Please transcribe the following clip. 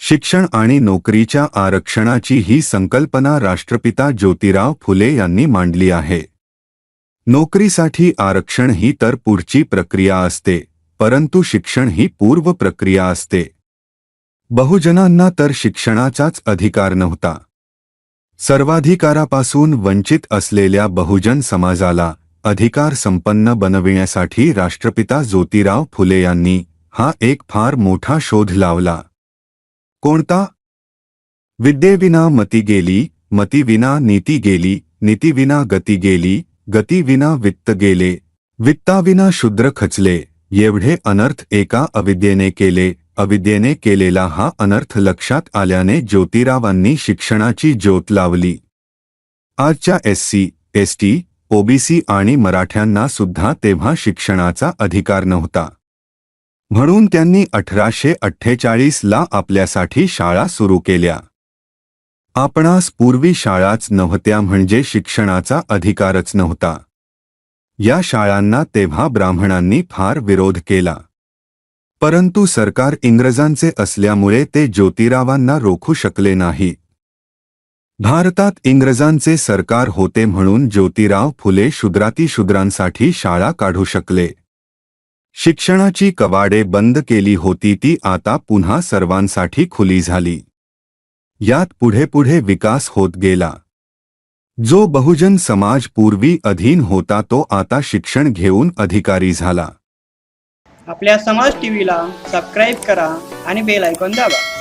शिक्षण आणि नोकरीच्या आरक्षणाची ही संकल्पना राष्ट्रपिता ज्योतिराव फुले यांनी मांडली आहे. नोकरीसाठी आरक्षण ही तर पुढची प्रक्रिया असते परंतु शिक्षण ही पूर्व प्रक्रिया असते. बहुजनांना तर शिक्षणाचाच अधिकार नव्हता. सर्वाधिकारापासून वंचित असलेल्या बहुजन समाजाला अधिकार संपन्न बनविण्यासाठी राष्ट्रपिता ज्योतिराव फुले यांनी हा एक फार मोठा शोध लावला. कोणता? विद्येविना मती गेली मतीविना नीती गेली नीतीविना गती गेली गतीविना वित्त गेले वित्ताविना शूद्र खचले एवढे अनर्थ एका अविद्येने केले अविद्येने केलेला हा अनर्थ लक्षात आल्याने ज्योतिरावांनी शिक्षणाची ज्योत लावली. आजच्या S C S T OBC आणि मराठ्यांना सुद्धा तेव्हा शिक्षणाचा अधिकार नव्हता. म्हणून त्यांनी अठराशे अठ्ठेचाळीस ला आपल्यासाठी शाळा सुरू केल्या. आपणास पूर्वी शाळाच नव्हत्या म्हणजे शिक्षणाचा अधिकारच नव्हता. या शाळांना तेव्हा ब्राह्मणांनी फार विरोध केला. परंतु सरकार इंग्रजांचे असल्यामुळे ते ज्योतिरावांना रोखू शकले नाही. भारतात इंग्रजांचे सरकार होते म्हणून ज्योतिराव फुले शूद्रातिशूद्रांसाठी शाळा काढू शकले. शिक्षणाची कवाडे बंद केली होती ती आता पुन्हा सर्वांसाठी खुली झाली. यात पुढे पुढे विकास होत गेला. जो बहुजन समाज पूर्वी अधीन होता तो आता शिक्षण घेऊन अधिकारी झाला. आपल्या समाज टीव्हीला सबस्क्राईब करा आणि बेल आयकॉन दाबा.